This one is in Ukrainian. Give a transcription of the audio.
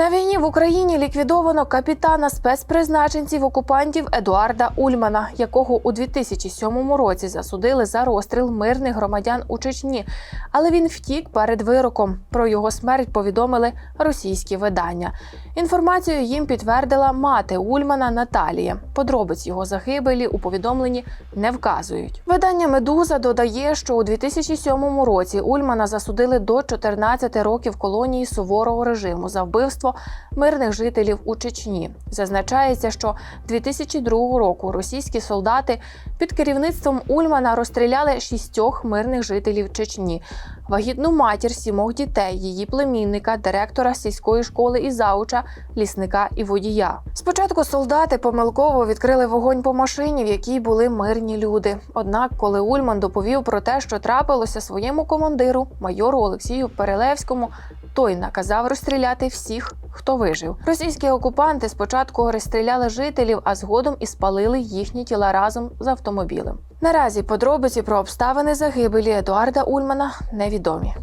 На війні в Україні ліквідовано капітана спецпризначенців окупантів Едуарда Ульмана, якого у 2007 році засудили за розстріл мирних громадян у Чечні. Але він втік перед вироком. Про його смерть повідомили російські видання. Інформацію їм підтвердила мати Ульмана Наталія. Подробиць його загибелі у повідомленні не вказують. Видання Медуза додає, що у 2007 році Ульмана засудили до 14 років колонії суворого режиму за вбивство мирних жителів у Чечні. Зазначається, що 2002 року російські солдати під керівництвом Ульмана розстріляли шістьох мирних жителів Чечні, вагітну матір сімох дітей, її племінника, директора сільської школи і зауча, лісника і водія. Спочатку солдати помилково відкрили вогонь по машині, в якій були мирні люди. Однак, коли Ульман доповів про те, що трапилося своєму командиру, майору Олексію Перелевському, той наказав розстріляти всіх, хто вижив. Російські окупанти спочатку розстріляли жителів, а згодом і спалили їхні тіла разом з автомобілем. Наразі подробиці про обставини загибелі Едуарда Ульмана невідомі.